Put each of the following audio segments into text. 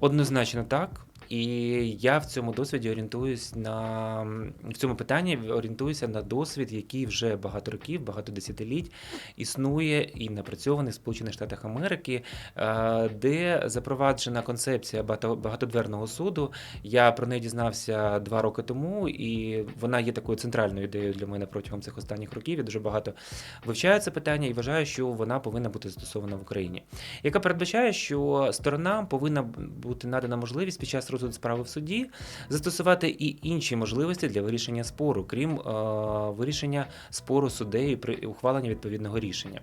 Однозначно так. І я в цьому досвіді орієнтуюсь на в цьому питанні орієнтуюся на досвід, який вже багато років, багато десятиліть існує і напрацьований в Сполучених Штатах Америки, е, де запроваджена концепція багато- багатодверного суду. Я про неї дізнався два роки тому, і вона є такою центральною ідеєю для мене протягом цих останніх років. Я дуже багато вивчаю це питання і вважаю, що вона повинна бути застосована в Україні яка передбачає, що сторонам повинна бути надана можливість під час розгляду справи в суді застосувати і інші можливості для вирішення спору, крім е, вирішення спору суддею при ухваленні відповідного рішення.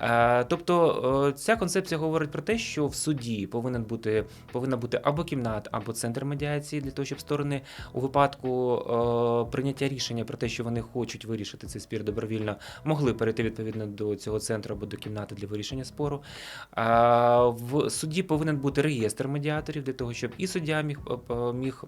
Е, тобто е, ця концепція говорить про те, що в суді повинен бути повинна бути або кімната, або центр медіації для того, щоб сторони у випадку прийняття рішення про те, що вони хочуть вирішити цей спір добровільно, могли перейти відповідно до цього центру або до кімнати для вирішення спору. В суді повинен бути реєстр медіаторів для того, щоб і суддя міг, е, міг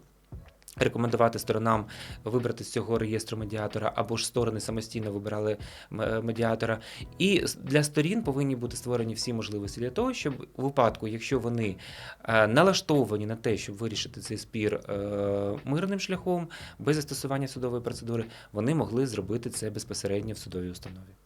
рекомендувати сторонам вибрати з цього реєстру медіатора, або ж сторони самостійно вибирали е, медіатора. І для сторін повинні бути створені всі можливості для того, щоб у випадку, якщо вони е, налаштовані на те, щоб вирішити цей спір мирним шляхом, без застосування судової процедури, вони могли зробити це безпосередньо в судовій установі.